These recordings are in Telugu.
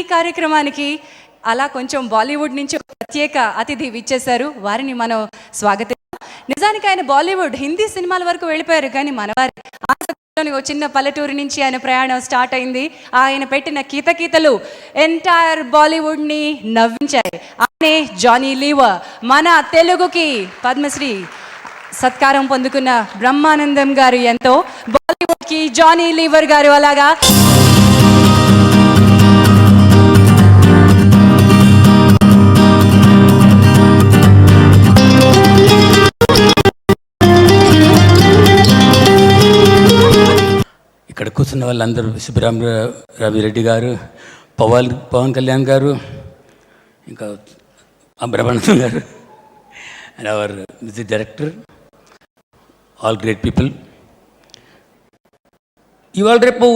ఈ కార్యక్రమానికి అలా కొంచెం బాలీవుడ్ నుంచి ప్రత్యేక అతిథి విచ్చేశారు. వారిని మనం స్వాగతం నిజానికి ఆయన బాలీవుడ్ హిందీ సినిమాల వరకు వెళ్ళిపోయారు కానీ మనవారి ఆంధ్రప్రదేశ్లోని ఒక చిన్న పల్లెటూరు నుంచి ఆయన ప్రయాణం స్టార్ట్ అయింది. ఆయన పెట్టిన కీతకీతలు ఎంటైర్ బాలీవుడ్ని నవ్వించాయి. ఆయనే జానీ లీవర్ మన తెలుగుకి పద్మశ్రీ సత్కారం పొందుకున్న బ్రహ్మానందం గారు ఎంతో. బాలీవుడ్కి జానీ లీవర్ గారు అలాగా వాళ్ళందరూ సుబ్బరామ రవిరెడ్డి గారు పవన్ పవన్ కళ్యాణ్ గారు ఇంకా బ్రహ్మానందం గారు and our music director all great people ఇవాళ రేపు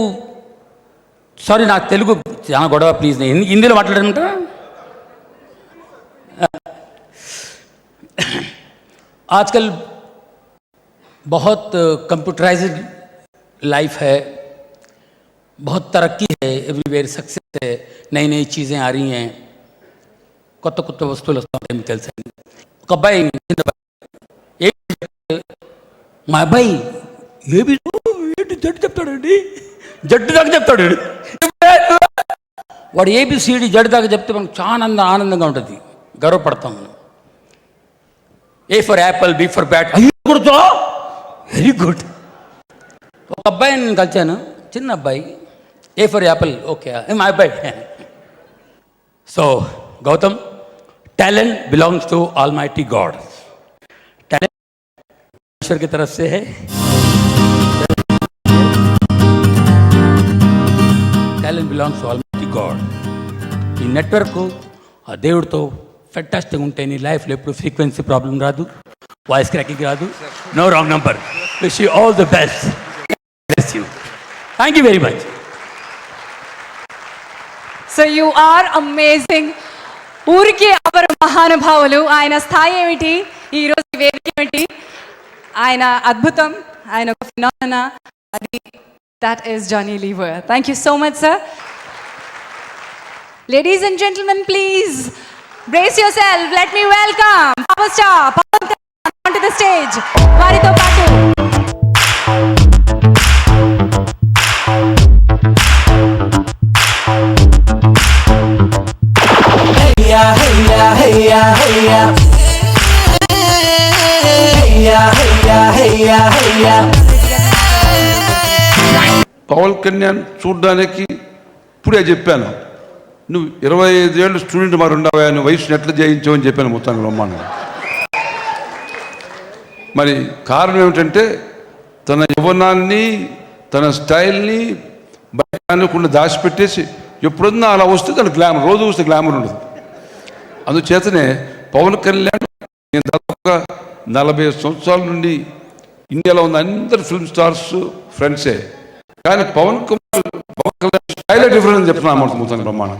సారీ నాకు తెలుగు చాలా గొడవ ప్లీజ్ నేను హిందీలో మాట్లాడమంట आजकल बहुत कंप्यूटराइज्ड लाइफ है बहुत तरक्की है एवरीवेयर सक्सेस है नई नई चीज़ें आ रही हैं కొత్త కొత్త వస్తువులు వస్తాయి మీకు తెలుసు ఒక అబ్బాయి చిన్న అబ్బాయి ఏ మా అబ్బాయి ఏబి ఏంటి జడ్డు చెప్తాడండి జడ్డు దాకా చెప్తాడు వాడు ఏబిసిడి జడ్డు దాకా చెప్తే మనకు చాలా ఆనంద ఆనందంగా ఉంటుంది గర్వపడతాం మనం A for apple B for bat అయ్యి గుర్తో వెరీ గుడ్ ఒక అబ్బాయిని నేను కలిశాను చిన్న అబ్బాయి ఏ ఫర్ యాపిల్ ఓకే మా అబ్బాయి so Gautam talent belongs to almighty God talent ईश्वर की तरफ से है talent belongs to almighty God ఈ నెట్వర్క్ ఆ దేవుడితో ఫెంటాస్టిక్ ఉంటే నీ లైఫ్లో ఎప్పుడు ఫ్రీక్వెన్సీ ప్రాబ్లం రాదు వాయిస్ క్రాకింగ్ రాదు no wrong number wish you all the best bless you thank you very much so you are amazing ఊరికి అపర మహానుభావులు? ఆయన స్థాయి ఏమిటి? ఈ రోజు వేదిక ఏమిటి? ఆయన అద్భుతం ఆయన ఒక ఫినామినా. అది that is Johnny Lever thank you so much sir ladies and gentlemen please brace yourself let me welcome power star Pawan Kalyan to the stage వారితో పాటు పవన్ కళ్యాణ్ చూడడానికి ఇప్పుడే చెప్పాను. నువ్వు ఇరవై ఐదేళ్ళు స్టూడెంట్ మరి ఉండవా నువ్వు వయసుని ఎట్లా జయించావు అని చెప్పాను మొత్తానికి బ్రహ్మాండంగా మరి కారణం ఏమిటంటే తన యవ్వనాన్ని తన స్టైల్ని బయటకుండా దాచిపెట్టేసి ఎప్పుడన్నా అలా వస్తే తన గ్లామర్ రోజు వస్తే గ్లామర్ ఉండదు. అందుచేతనే పవన్ కళ్యాణ్ నేను దాదాపుగా నలభై సంవత్సరాల నుండి ఇండియాలో ఉన్న అందరు ఫిల్మ్ స్టార్స్ ఫ్రెండ్సే. కానీ పవన్ కుమార్ పవన్ కళ్యాణ్ స్టైలే డిఫరెంట్ అని చెప్తున్నా అన్నమాట బ్రహ్మాండం.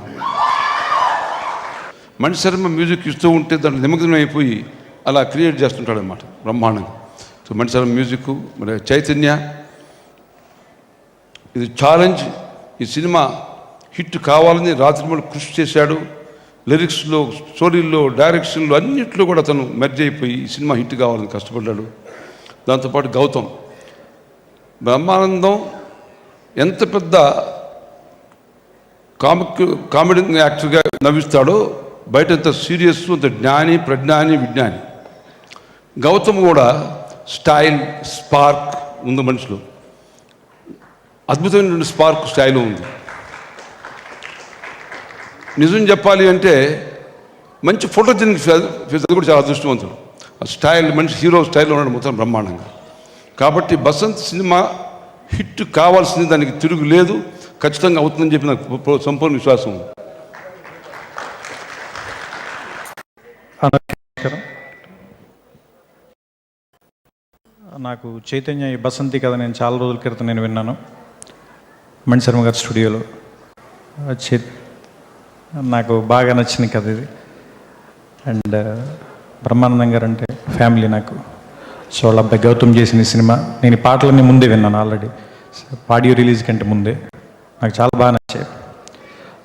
మణి శర్మ మ్యూజిక్ ఇస్తూ ఉంటే దాంట్లో నిమగ్నం అయిపోయి అలా క్రియేట్ చేస్తుంటాడు అనమాట బ్రహ్మాండంగా. సో మణి శర్మ మ్యూజిక్ మరి చైతన్య ఇది ఛాలెంజ్ ఈ సినిమా హిట్ కావాలని రాత్రి కృషి చేశాడు. లిరిక్స్లో స్టోరీల్లో డైరెక్షన్లో అన్నిట్లో కూడా అతను మెర్జ్ అయిపోయి ఈ సినిమా హిట్ కావాలని కష్టపడ్డాడు. దాంతోపాటు గౌతమ్. బ్రహ్మానందం ఎంత పెద్ద కామిక్ కామెడీ యాక్టర్గా నవ్విస్తాడో బయట ఎంత సీరియస్ అంత జ్ఞాని ప్రజ్ఞాని విజ్ఞాని. గౌతమ్ కూడా స్టైల్ స్పార్క్ ఉంది మనిషిలో. అద్భుతమైనటువంటి స్పార్క్ స్టైల్ ఉంది. నిజం చెప్పాలి అంటే మంచి ఫోటోజెనిక్ ఫేస్ అది కూడా చాలా అదృష్టవంతుడు. ఆ స్టైల్ మంచి హీరో స్టైల్లో ఉన్నాడు మొత్తం బ్రహ్మాండంగా. కాబట్టి బసంత్ సినిమా హిట్ కావాల్సింది దానికి తిరుగు లేదు. ఖచ్చితంగా అవుతుందని చెప్పి నాకు సంపూర్ణ విశ్వాసం. నాకు చైతన్య ఈ బసంతి కథ నేను చాలా రోజుల క్రితం నేను విన్నాను. మణిశర్మ గారి స్టూడియోలో. చే నాకు బాగా నచ్చిన కథ ఇది. అండ్ బ్రహ్మానందం గారు అంటే ఫ్యామిలీ నాకు. సో వాళ్ళ అబ్బాయి గౌతమ్ చేసిన ఈ సినిమా. నేను ఈ పాటలన్నీ ముందే విన్నాను ఆల్రెడీ ఆడియో రిలీజ్ కంటే ముందే. నాకు చాలా బాగా నచ్చాయి.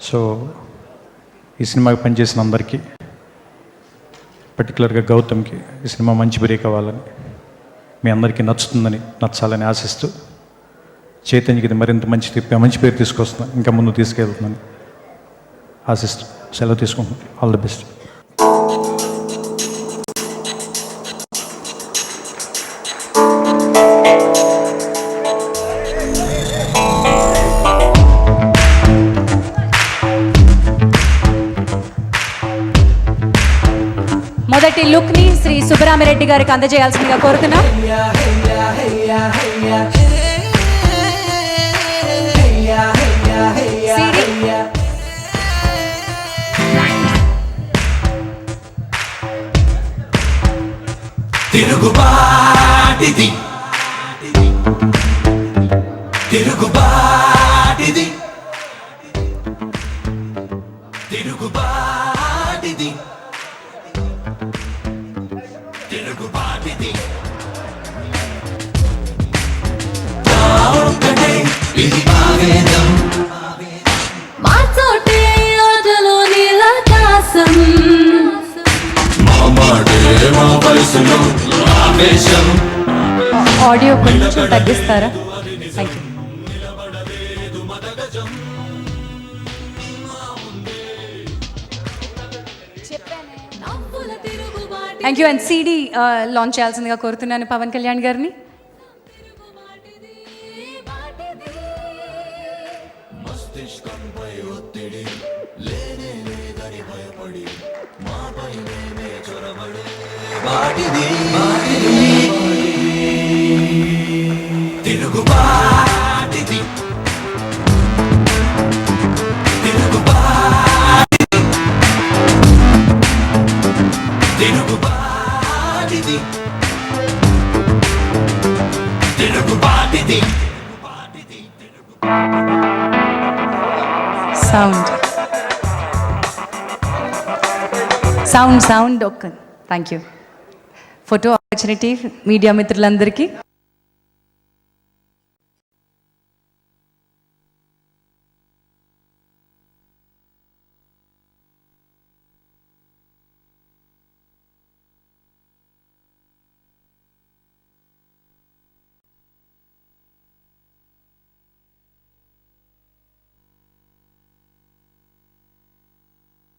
సో ఈ సినిమాకి పనిచేసిన అందరికీ పర్టికులర్గా గౌతమ్కి ఈ సినిమా మంచి బ్రేక్ అవ్వాలని మీ అందరికీ నచ్చుతుందని నచ్చాలని ఆశిస్తూ చైతన్యకి ఇది మరింత మంచి తిప్పి మంచి పేరు తీసుకొస్తున్నాను ఇంకా ముందు తీసుకెళ్తున్నాను ఆశిస్తూ సెలవు తీసుకుంటున్నాను. ఆల్ ది బెస్ట్ సుబ్బరామిరెడ్డి గారికి అందజేయాల్సిందిగా కోరుతున్నాం. సిడి. తిరుగుబాటిది. తిరుగుబాటిది తిరుగుబాటిది ఇది ఆవేదం మార్చోటే ఆటలో నీలాకాశం మామాడే మా వయసులో ఆవేశం. ఆడియో కొంచెం తగ్గిస్తారా? Thank you thank you and CD launch చేయాల్సిందిగా కోరుతున్నాను పవన్ కళ్యాణ్ గారిని తిరుగుబాటిది బాటిది వాటిది తిరుగుబాటిది తిరుగుబాటిది సౌండ్ సౌండ్ సౌండ్ ఒక్క thank you photo opportunity media మిత్రులందరికీ